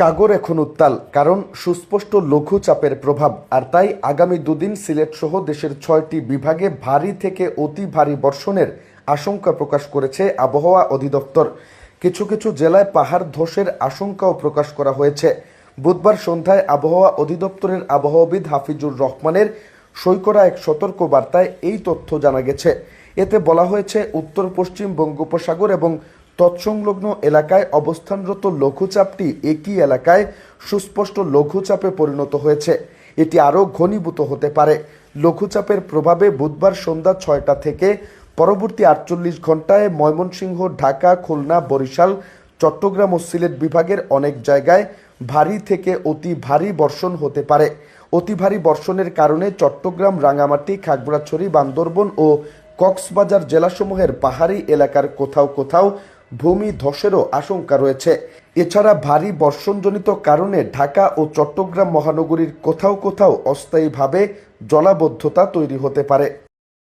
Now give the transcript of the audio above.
সাগর এখন উত্তাল, কারণ সুস্পষ্ট লঘুচাপের প্রভাব। আর তাই আগামী দুদিন সিলেট সহ দেশের ছয়টি বিভাগে ভারী থেকে অতি ভারী বর্ষণের আশঙ্কা প্রকাশ করেছে আবহাওয়া অধিদপ্তর। কিছু কিছু জেলায় পাহাড় ধসের আশঙ্কাও প্রকাশ করা হয়েছে। বুধবার সন্ধ্যায় আবহাওয়া অধিদপ্তরের আবহাওয়াবিদ হাফিজুর রহমানের সই করা এক সতর্ক বার্তায় এই তথ্য জানা গেছে। এতে বলা হয়েছে উত্তর পশ্চিম বঙ্গোপসাগর এবং তৎসংলগ্ন এলাকায় অবস্থানরত লঘুচাপটি একই এলাকায় সুস্পষ্ট লঘুচাপে পরিণত হয়েছে। এটি আরও ঘনীভূত হতে পারে। লঘুচাপের প্রভাবে বুধবার সন্ধ্যা ছয়টা থেকে পরবর্তী আটচল্লিশ ঘন্টায় ময়মনসিংহ, ঢাকা, খুলনা, বরিশাল, চট্টগ্রাম ও সিলেট বিভাগের অনেক জায়গায় ভারী থেকে অতি ভারী বর্ষণ হতে পারে। অতি ভারী বর্ষণের কারণে চট্টগ্রাম, রাঙামাটি, খাগড়াছড়ি, বান্দরবন ও কক্সবাজার জেলাসমূহের পাহাড়ি এলাকার কোথাও কোথাও ভূমি ধসেরও আশঙ্কা রয়েছে। এছাড়া ভারী বর্ষণজনিত কারণে ঢাকা ও চট্টগ্রাম মহানগরীর কোথাও কোথাও অস্থায়ীভাবে জলাবদ্ধতা তৈরি হতে পারে।